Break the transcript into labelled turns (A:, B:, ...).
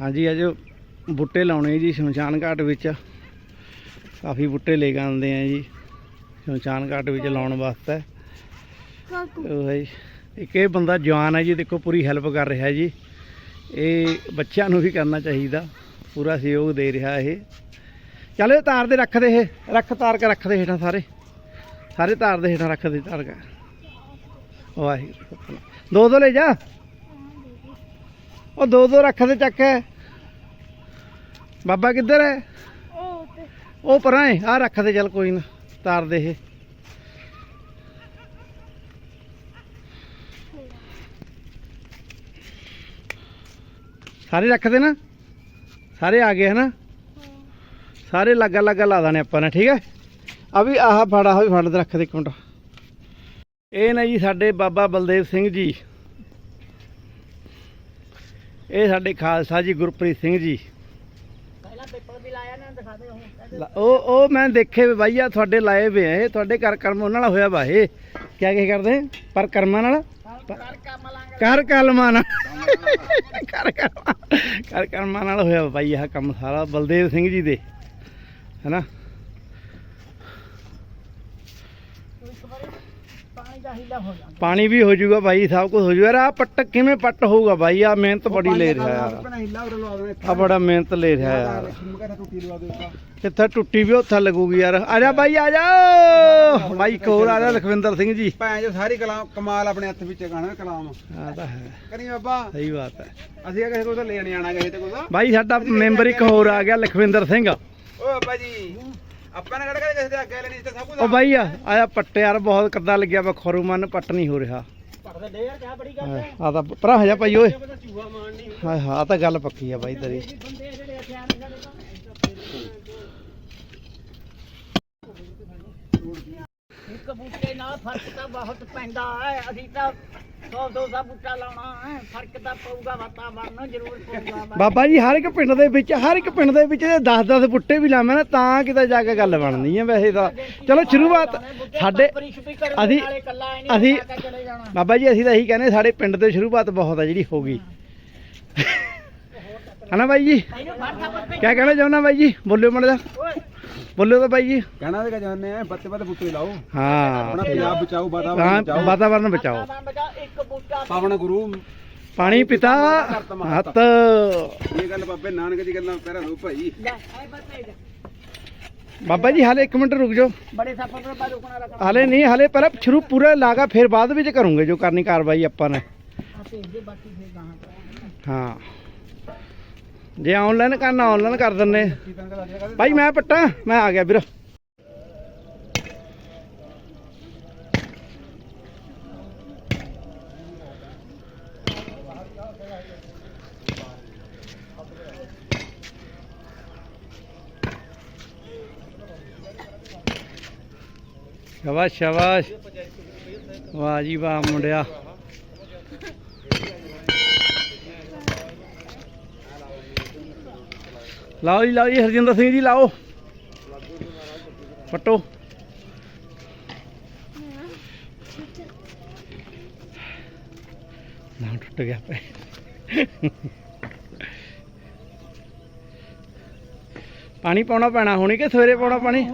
A: ਹਾਂਜੀ, ਅੱਜ ਬੂਟੇ ਲਾਉਣੇ ਜੀ, ਸ਼ਮਸ਼ਾਨ ਘਾਟ ਵਿੱਚ। ਕਾਫੀ ਬੂਟੇ ਲੈ ਕੇ ਆਉਂਦੇ ਆ ਜੀ, ਸ਼ਮਸ਼ਾਨ ਘਾਟ ਵਿੱਚ ਲਾਉਣ ਵਾਸਤੇ। ਉਹ ਹੈ ਜੀ। ਇੱਕ ਇਹ ਬੰਦਾ ਜਵਾਨ ਹੈ ਜੀ, ਦੇਖੋ ਪੂਰੀ ਹੈਲਪ ਕਰ ਰਿਹਾ ਜੀ। ਇਹ ਬੱਚਿਆਂ ਨੂੰ ਵੀ ਕਰਨਾ ਚਾਹੀਦਾ, ਪੂਰਾ ਸਹਿਯੋਗ ਦੇ ਰਿਹਾ ਇਹ। ਚੱਲ ਇਹ ਤਾਰ ਦੇ ਰੱਖ ਦੇ ਇਹ, ਰੱਖ ਤਾਰ ਕੇ ਰੱਖ ਦੇ ਹੇਠਾਂ ਸਾਰੇ। ਸਾਰੇ ਤਾਰ ਦੇ ਹੇਠਾਂ ਰੱਖ ਦੇ, ਤਾਰ ਕੇ। ਵਾਹਿਗੁਰੂ ਦੋ ਦੋ ਲੈ ਜਾ। ਉਹ ਦੋ ਦੋ ਰੱਖ ਦੇ ਚੱਕ। ਬਾਬਾ ਕਿੱਧਰ ਹੈ ਉਹ ਪਰਾਂ ਹੈ ਆ ਰੱਖ ਦੇ ਚੱਲ ਕੋਈ ਨਾ ਤਾਰ ਦੇ ਇਹ। ਸਾਰੇ ਰੱਖ ਦੇ ਨਾ। ਸਾਰੇ ਆ ਗਏ ਹਨਾ? ਸਾਰੇ ਲੱਗਾ ਲੱਗਾ ਲਾ ਦਾਣੇ ਆਪਾਂ ਨੇ ਠੀਕ ਹੈ ਆ ਵੀ ਆਹ ਫੜਾ ਵੀ ਫੜ ਦੇ ਰੱਖ ਦੇ ਇੱਕ ਮਿੰਟ। ਇਹ ਨੇ ਜੀ ਸਾਡੇ ਬਾਬਾ ਬਲਦੇਵ ਸਿੰਘ ਜੀ। ਇਹ ਸਾਡੇ ਖਾਲਸਾ ਜੀ ਗੁਰਪ੍ਰੀਤ ਸਿੰਘ ਜੀ।
B: ਪਹਿਲਾਂ ਪੇਪਰ ਵੀ ਲਾਇਆ ਨਾ ਦਿਖਾ ਦੇ
A: ਉਹ ਉਹ ਮੈਂ ਦੇਖੇ ਵੀ ਬਾਈ ਆ ਤੁਹਾਡੇ ਲਾਏ ਵੇ ਆ ਇਹ ਤੁਹਾਡੇ ਘਰ ਕਰਮ ਉਹਨਾਂ ਨਾਲ ਹੋਇਆ ਵਾ ਇਹ। ਕਿਆ ਕੀ ਕਰਦੇ? ਪਰ ਕਰਮਾਂ ਨਾਲ?
B: ਕਰ
A: ਕਰ ਕਲਮਾਂ ਨਾਲ। ਕਰ ਕਰਮਾਂ ਕਰ ਕਰਮਾਂ ਨਾਲ ਹੋਇਆ ਬਾਈ ਇਹ ਕੰਮ ਸਾਰਾ ਬਲਦੇਵ ਸਿੰਘ ਜੀ ਦੇ। ਹੈਨਾ
B: ਇੱਕ ਵਾਰੀ ਪਾਣੀ ਦਾ ਹੀਲਾ ਹੋ ਜਾਂਦਾ।
A: ਪਾਣੀ ਵੀ ਹੋ ਜਾਊਗਾ ਬਾਈ ਸਭ ਕੁਝ ਹੋ ਜਾਊਗਾ। ਆ ਪੱਟ ਕਿਵੇਂ ਪੱਟ ਹੋਊਗਾ ਬਾਈ ਆ ਮਿਹਨਤ ਬੜੀ ਲੈ ਰਿਹਾ ਯਾਰ।
C: ਹਿੱਲਾ ਉਰੇ ਲਵਾ ਦੇਣਾ
A: ਆ ਬੜਾ ਮਿਹਨਤ ਲੈ ਰਿਹਾ ਯਾਰ।
C: ਮੈਂ ਕਹਿੰਦਾ ਟੁੱਟੀ ਲਵਾ ਦੇ ਇੱਕ
A: ਕਿੱਥੇ ਟੁੱਟੀ ਵੀ ਉੱਥੇ ਲੱਗੂਗੀ ਯਾਰ। ਆ ਜਾ ਬਾਈ ਆ ਜਾ! ਇੱਕ ਹੋਰ ਆ ਜਾ ਲਖਵਿੰਦਰ ਸਿੰਘ ਜੀ।
C: ਭੈਣ ਜੋ ਸਾਰੀ ਕਲਾਮ ਕਮਾਲ ਆਪਣੇ ਹੱਥ ਵਿੱਚ ਗਾਣਾ ਕਲਾਮ।
A: ਆ ਤਾਂ ਹੈ।
C: ਕਰੀ ਬਾਬਾ।
A: ਸਹੀ ਬਾਤ ਹੈ।
C: ਅਸੀਂ ਕਿਸੇ ਕੋਲ ਤਾਂ ਲੈਣ ਆਣਾ ਕਿਸੇ ਤੇ ਕੋਲ
A: ਬਾਈ ਸਾਡਾ ਮੈਂਬਰ ਇੱਕ ਹੋਰ ਆ ਗਿਆ ਲਖਵਿੰਦਰ ਸਿੰਘ।
C: ਓ ਬਾਬਾ ਜੀ। ਆਪਾਂ ਨੇ ਕਿਹੜਾ ਕਿਸੇ ਦੇ ਅੱਗੇ ਲੈਣੀ ਤੇ ਸਭ ਕੁਝ
A: ਉਹ ਬਾਈ ਆ ਆਇਆ ਪੱਟ ਯਾਰ ਬਹੁਤ ਕੱਦਾ ਲੱਗਿਆ ਵਾ ਖਰੂ ਮਨ ਪੱਟ ਨਹੀਂ ਹੋ ਰਿਹਾ।
B: ਪੜਦੇ ਦੇ ਯਾਰ ਕਿਆ ਬੜੀ ਗੱਲ ਹੈ।
A: ਆ ਤਾਂ ਭਰਾ ਹਜਾ ਭਾਈ ਓਏ।
B: ਚੂਹਾ ਮਾਰਨੀ
A: ਹਾਂ ਹਾਂ ਆਹ ਤਾਂ ਗੱਲ ਪੱਕੀ ਆ ਬਾਈ ਤੇਰੀ।
B: ਬੰਦੇ ਜਿਹੜੇ ਸਾਡੇ ਤਾਂ ਇੱਕ ਬੂਟੇ ਨਾਲ ਫ਼ਰਕ ਤਾਂ ਬਹੁਤ ਪੈਂਦਾ ਹੈ। ਅਸੀਂ ਤਾਂ 100 200 ਬੂਟਾ ਲਾਉਣਾ ਹੈ। ਫ਼ਰਕ ਤਾਂ ਪਊਗਾ ਵਾਤਾਵਰਨ ਜ਼ਰੂਰ ਪਊਗਾ।
A: ਬਾਬਾ ਜੀ ਹਰ ਇੱਕ ਪਿੰਡ ਦੇ ਵਿੱਚ ਹਰ ਇੱਕ ਪਿੰਡ ਦੇ ਵਿੱਚ 10-10 ਬੁੱਟੇ ਵੀ ਲਾਵਾਂ ਨਾ ਤਾਂ ਕਿਤੇ ਜਾ ਕੇ ਗੱਲ ਬਣਨੀ ਆ ਵੈਸੇ ਤਾਂ। ਚਲੋ ਸ਼ੁਰੂਆਤ ਸਾਡੇ ਅਸੀਂ- ਅਸੀਂ- ਬਾਬਾ ਜੀ ਅਸੀਂ ਤਾਂ ਇਹੀ ਕਹਿੰਦੇ ਸਾਡੇ ਪਿੰਡ ਤੋਂ ਸ਼ੁਰੂਆਤ ਬਹੁਤ ਆ ਜਿਹੜੀ ਹੋ ਗਈ। ਹਨਾ ਬਾਈ ਜੀ? ਕਿਆ ਕਹਿਣਾ ਚਾਹੁੰਦਾ ਬਾਈ ਜੀ? ਬੋਲਿਓ ਮੜ ਬੋਲਿਓ ਤਾਂ ਬਾਈ ਜੀ
C: ਕਹਿਣਾ ਤੇ ਚਾਹੁੰਦੇ ਆ ਬੱਤੇ ਬੱਤੇ ਬੁੱਟੇ ਲਾਓ।
A: ਹਾਂ।
C: ਆਪਣਾ ਪੰਜਾਬ ਬਚਾਓ ਵਾਤਾਵਰਨ
A: ਹਾਂ
C: ਬਚਾਓ।
A: ਵਾਤਾਵਰਨ ਬਚਾਓ।
B: ਇੱਕ ਬੂਟਾ
C: ਪਾਵਨ ਗੁਰੂ।
A: ਪਾਣੀ ਪਿਤਾ ਹੱਥ।
C: ਇਹ ਗੱਲ ਬਾਬੇ ਨਾਨਕ ਦੀ ਗੱਲਾਂ ਪਹਿਰਾ ਲਓ ਭਾਈ।
B: ਲੈ ਐ ਬੱਤੇ ਜਾ।
A: ਬਾਬਾ ਜੀ ਹਾਲੇ 1 ਮਿੰਟ ਰੁਕ ਜਾਓ।
B: ਬੜੇ ਸਾਪਾਂ ਪਰ ਬਾਅਦ ਰੁਕਣਾ ਰੱਖਣਾ
A: ਹਾਲੇ ਨਹੀਂ ਹਾਲੇ ਪਹਿਲਾਂ ਸ਼ੁਰੂ ਪੂਰਾ ਲਾਗਾ ਫਿਰ ਬਾਅਦ ਵਿੱਚ ਕਰੂੰਗੇ ਜੋ ਕਰਨੀ ਕਾਰਵਾਈ ਆਪਾਂ ਨੇ।
B: ਦੇ।
A: ਹਾਂ। ਜੇ ਆਨਲਾਈਨ ਕਰਨਾ ਆਨਲਾਈਨ ਕਰ ਦਿੰਨੇ ਭਾਈ ਮੈਂ ਪੱਟਾਂ, ਮੈਂ ਆ ਗਿਆ ਵੀਰ। ਸ਼ਾਬਾਸ਼ ਸ਼ਾਬਾਸ਼। ਵਾਹ ਜੀ, ਵਾਹ ਮੁੰਡਿਆ। ਲਾਓ ਜੀ ਲਾਓ ਜੀ, ਹਰਜਿੰਦਰ ਸਿੰਘ ਜੀ ਲਾਓ। ਪੱਟੋ। ਨਾ ਟੁੱਟ ਗਿਆ ਪੈ ਪਾਣੀ ਪਾਉਣਾ ਪੈਣਾ, ਹੁਣੀ ਕਿ ਸਵੇਰੇ ਪਾਉਣਾ ਪਾਣੀ?